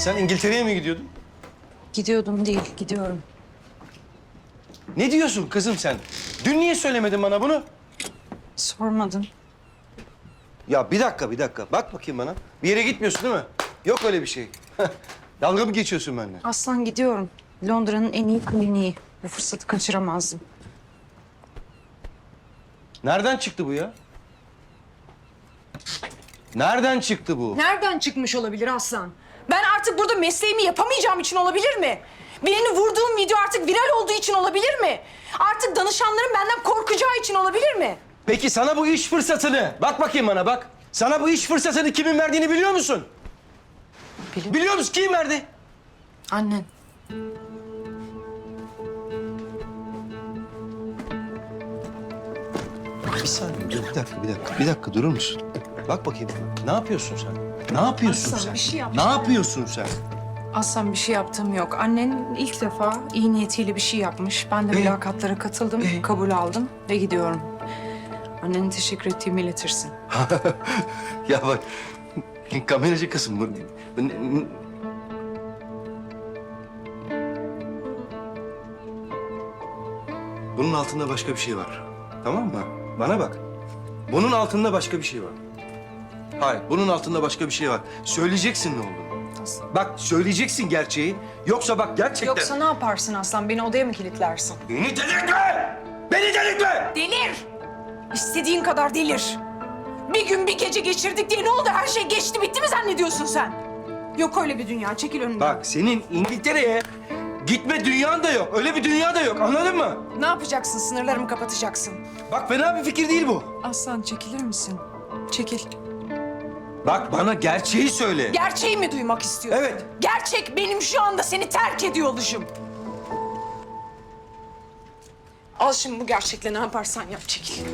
Sen İngiltere'ye mi gidiyordun? Gidiyordum değil, gidiyorum. Ne diyorsun kızım sen? Dün niye söylemedin bana bunu? Sormadın. Ya bir dakika, bir dakika. Bak bakayım bana. Bir yere gitmiyorsun değil mi? Yok öyle bir şey. Dalga mı geçiyorsun benimle? Aslan gidiyorum. Londra'nın en iyi kliniği. Bu fırsatı kaçıramazdım. Nereden çıktı bu ya? Nereden çıktı bu? Nereden çıkmış olabilir Aslan? Ben artık burada mesleğimi yapamayacağım için olabilir mi? Birini vurduğum video artık viral olduğu için olabilir mi? Artık danışanlarım benden korkacağı için olabilir mi? Peki sana bu iş fırsatını, bak bakayım bana bak. Sana bu iş fırsatını kimin verdiğini biliyor musun? Biliyorum. Biliyor musun? Kim verdi? Annen. Bir saniye, dur, bir dakika, bir dakika. Bir dakika durur musun? Bak bakayım. Ne yapıyorsun sen? Ne yapıyorsun Aslan, sen? bir şey ne yapsana. yapıyorsun sen? Aslan bir şey yaptığım yok. Annen ilk defa iyi niyetiyle bir şey yapmış. Ben de Ee? mülakatlara katıldım, Ee? kabul aldım ve gidiyorum. Annenin teşekkür ettiğimi iletirsin. ya bak, kameracı kızım bu. bu ne- Bunun altında başka bir şey var. Tamam mı? Bana bak. Bunun altında başka bir şey var. Hayır, bunun altında başka bir şey var. Söyleyeceksin ne olduğunu. Bak söyleyeceksin gerçeği. Yoksa bak gerçekten... Yoksa ne yaparsın Aslan? Beni odaya mı kilitlersin? Beni delirtme! Beni delirtme! Delir! İstediğin kadar delir. Bir gün bir gece geçirdik diye ne oldu? Her şey geçti bitti mi zannediyorsun sen? Yok öyle bir dünya. Çekil önümden. Bak senin İngiltere'ye gitme dünyan da yok. Öyle bir dünya da yok. Anladın mı? Ne yapacaksın? Sınırlarımı kapatacaksın. Bak fena bir fikir değil bu. Aslan çekilir misin? Çekil. Bak bana gerçeği söyle. Gerçeği mi duymak istiyorsun? Evet. Gerçek benim şu anda seni terk ediyor oluşum. Al şimdi bu gerçekle ne yaparsan yap çekil.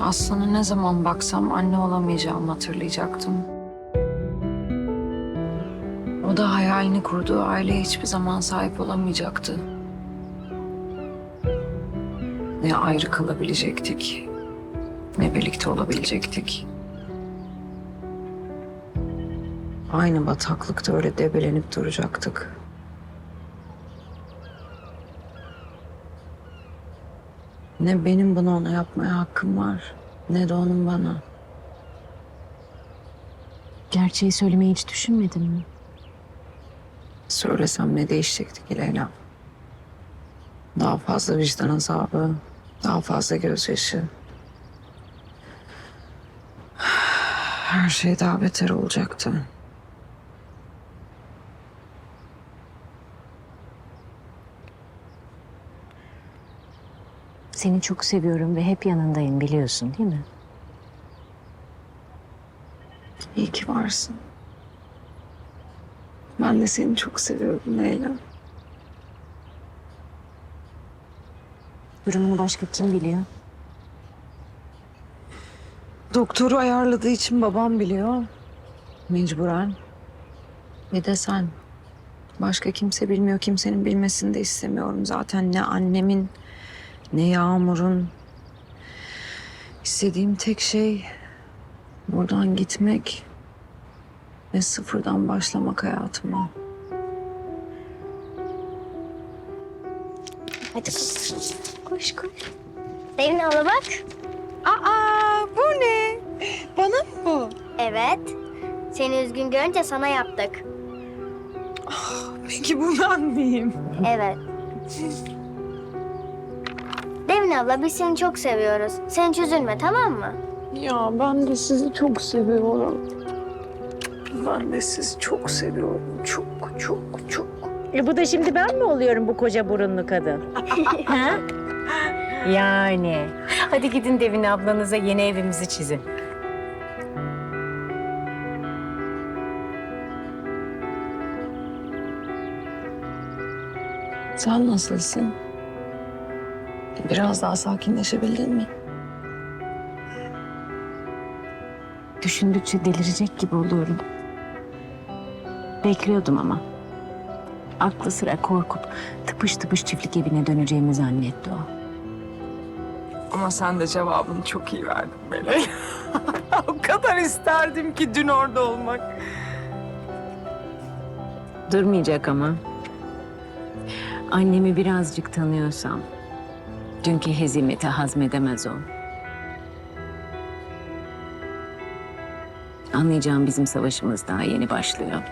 Aslan'a ne zaman baksam anne olamayacağımı hatırlayacaktım. O da hayalini kurduğu aileye hiçbir zaman sahip olamayacaktı. Ne ayrı kalabilecektik, ne birlikte olabilecektik. Aynı bataklıkta öyle debelenip duracaktık. Ne benim bunu ona yapmaya hakkım var, ne de onun bana. Gerçeği söylemeyi hiç düşünmedin mi? Söylesem ne değişecekti ki Leyla? Daha fazla vicdan azabı, daha fazla gözyaşı. Her şey daha beter olacaktı. Seni çok seviyorum ve hep yanındayım biliyorsun değil mi? İyi ki varsın. Ben de seni çok seviyorum Leyla. Durumunu başka kim biliyor? Doktoru ayarladığı için babam biliyor. Mecburen. Bir de sen. Başka kimse bilmiyor. Kimsenin bilmesini de istemiyorum zaten. Ne annemin ne Yağmur'un. İstediğim tek şey buradan gitmek ve sıfırdan başlamak hayatıma. Hadi koş. Koş koş. Derin abla bak. Aa bu ne? Bana mı bu? Evet. Seni üzgün görünce sana yaptık. Peki ki bundan mıyım? Evet. Devin abla biz seni çok seviyoruz. Sen hiç üzülme tamam mı? Ya ben de sizi çok seviyorum. Ben de sizi çok seviyorum. Çok, çok, çok. E bu da şimdi ben mi oluyorum bu koca burunlu kadın? ha? Yani. Hadi gidin Devin ablanıza yeni evimizi çizin. Sen nasılsın? Biraz daha sakinleşebildin mi? Düşündükçe delirecek gibi oluyorum. Bekliyordum ama. Aklı sıra korkup tıpış tıpış çiftlik evine döneceğimi zannetti o. Ama sen de cevabını çok iyi verdin Melek. o kadar isterdim ki dün orada olmak. Durmayacak ama. Annemi birazcık tanıyorsam... ...dünkü hezimeti hazmedemez o. Anlayacağım bizim savaşımız daha yeni başlıyor.